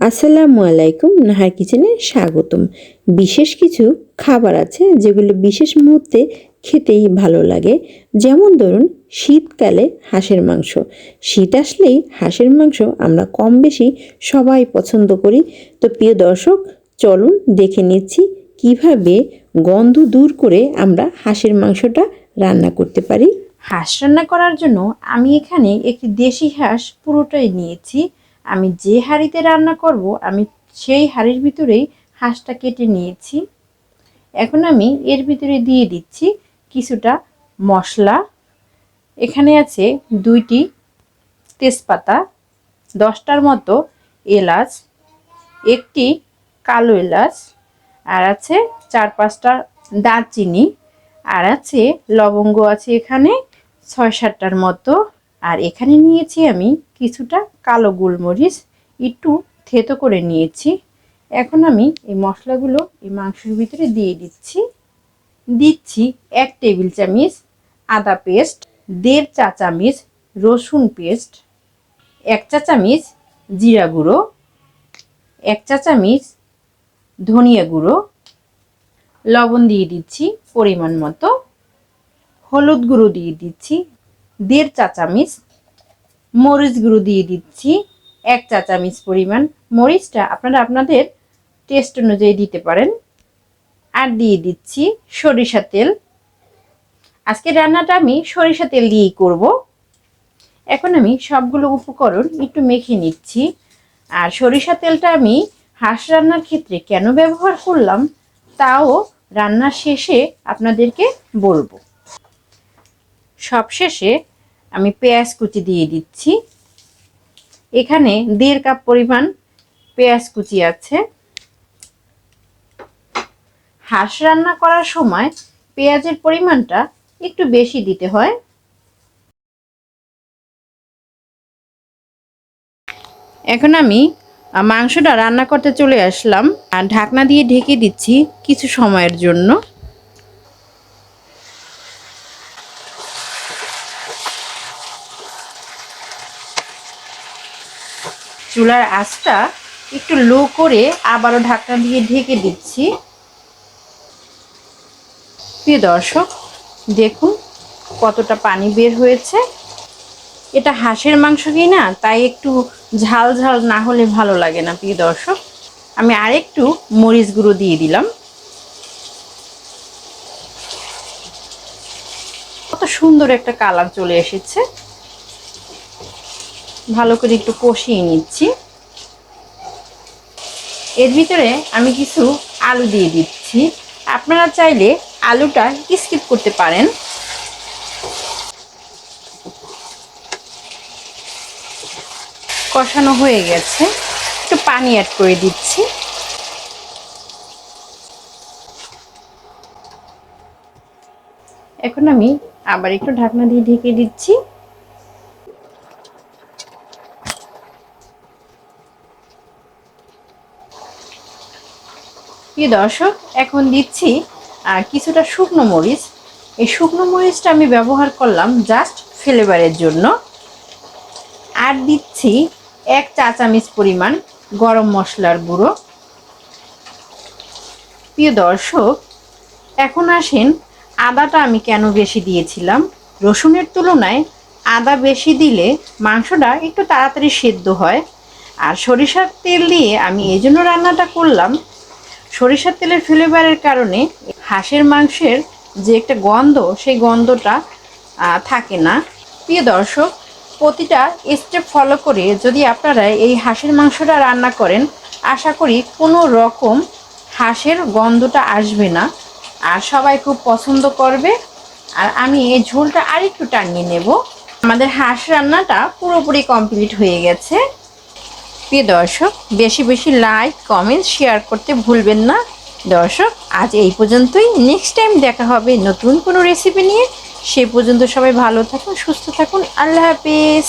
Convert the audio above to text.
আসসালামু আলাইকুম নাহার কিচেনে স্বাগতম। বিশেষ কিছু খাবার আছে যেগুলো বিশেষ মুহূর্তে খেতেই ভালো লাগে। যেমন ধরুন, শীতকালে হাঁসের মাংস। শীত আসলেই হাঁসের মাংস আমরা কম বেশি সবাই পছন্দ করি। তো প্রিয় দর্শক, চলুন দেখে নিচ্ছি কীভাবে গন্ধ দূর করে আমরা হাঁসের মাংসটা রান্না করতে পারি। হাঁস রান্না করার জন্য আমি এখানে একটি দেশি হাঁস পুরোটাই নিয়েছি। আমি যে হাঁড়িতে রান্না করব, আমি সেই হাঁড়ির ভিতরেই হাঁসটা কেটে নিয়েছি। এখন আমি এর ভিতরে দিয়ে দিচ্ছি কিছুটা মশলা। এখানে আছে দুইটি তেজপাতা, দশটার মতো এলাচ, একটি কালো এলাচ, আর আছে চার পাঁচটা দারচিনি, আর আছে লবঙ্গ আছে এখানে ছয় সাতটার মতো। আর এখানে নিয়েছি আমি কিছুটা কালো গোলমরিচ, একটু থেতো করে নিয়েছি। এখন আমি এই মশলাগুলো এই মাংসের ভিতরে দিয়ে দিচ্ছি। দিচ্ছি এক টেবিল চামচ আদা পেস্ট, দেড় চা চামচ রসুন পেস্ট, এক চা চামচ জিরা গুঁড়ো, এক চা চামচ ধনিয়া গুঁড়ো, লবণ দিয়ে দিচ্ছি পরিমাণ মতো, হলুদ গুঁড়ো দিয়ে দিচ্ছি দেড় চা চামচ মরিচ গুঁড়ো দিয়ে দিচ্ছি, এক চা চামচ পরিমাণ মরিচটা আপনারা আপনাদের টেস্ট অনুযায়ী দিতে পারেন। আর দিয়ে দিচ্ছি সরিষা তেল। আজকে রান্নাটা আমি সরিষা তেল দিয়েই করব। এখন আমি সবগুলো উপকরণ একটু মেখে নিচ্ছি। আর সরিষা তেলটা আমি হাঁস রান্নার ক্ষেত্রে কেন ব্যবহার করলাম তাও রান্নার শেষে আপনাদেরকে বলব। সবশেষে আমি পেঁয়াজ কুচি দিয়ে দিচ্ছি। এখানে দেড় কাপ পরিমাণ পেঁয়াজ কুচি আছে। হাঁস রান্না করার সময় পেঁয়াজের পরিমাণটা একটু বেশি দিতে হয়। এখন আমি মাংসটা রান্না করতে চলে আসলাম। আর ঢাকনা দিয়ে ঢেকে দিচ্ছি কিছু সময়ের জন্য। চুলার আঁচটা একটু লো করে আবারও ঢাকনা দিয়ে ঢেকে দিচ্ছি। প্রিয় দর্শক, দেখুন কতটা পানি বের হয়েছে। এটা হাঁসের মাংস কি না? তাই একটু ঝাল ঝাল না হলে ভালো লাগে না, প্রিয় দর্শক। আমি আরেকটু মরিচ গুঁড়ো দিয়ে দিলাম। কত সুন্দর একটা কালার চলে এসেছে। ভালো করে একটু কষিয়ে নিচ্ছি। এর ভিতরে আমি কিছু আলু দিয়ে দিচ্ছি। আপনারা চাইলে আলুটা স্কিপ করতে পারেন। কষানো হয়ে গেছে। একটু পানি অ্যাড করে দিচ্ছি। এখন আমি আবার একটু ঢাকনা দিয়ে ঢেকে দিচ্ছি। প্রিয় দর্শক, এখন দিচ্ছি কিছুটা শুকনো মরিচ। এই শুকনো মরিচটা আমি ব্যবহার করলাম জাস্ট ফ্লেভারের জন্য। আর দিচ্ছি এক চা চামচ পরিমাণ গরম মশলার গুঁড়ো। প্রিয় দর্শক, এখন আসেন, আদাটা আমি কেন বেশি দিয়েছিলাম? রসুনের তুলনায় আদা বেশি দিলে মাংসটা একটু তাড়াতাড়ি সেদ্ধ হয়। আর সরিষার তেল দিয়ে আমি এই জন্য রান্নাটা করলাম সরিষার তেলের ফ্লেভারের কারণে হাঁসের মাংসের যে একটা গন্ধ, সেই গন্ধটা থাকে না। প্রিয় দর্শক, প্রতিটা স্টেপ ফলো করে যদি আপনারা এই হাঁসের মাংসটা রান্না করেন, আশা করি কোনো রকম হাঁসের গন্ধটা আসবে না। আর সবাই খুব পছন্দ করবে। আর আমি এই ঝোলটা আরেকটু টানিয়ে নেব। আমাদের হাঁস রান্নাটা পুরোপুরি কমপ্লিট হয়ে গেছে। প্রিয় দর্শক, বেশি বেশি লাইক কমেন্ট শেয়ার করতে ভুলবেন না। দর্শক, আজ এই পর্যন্তই। নেক্সট টাইম দেখা হবে নতুন কোনো রেসিপি নিয়ে। সে পর্যন্ত সবাই ভালো থাকুন, সুস্থ থাকুন। আল্লাহ হাফেজ।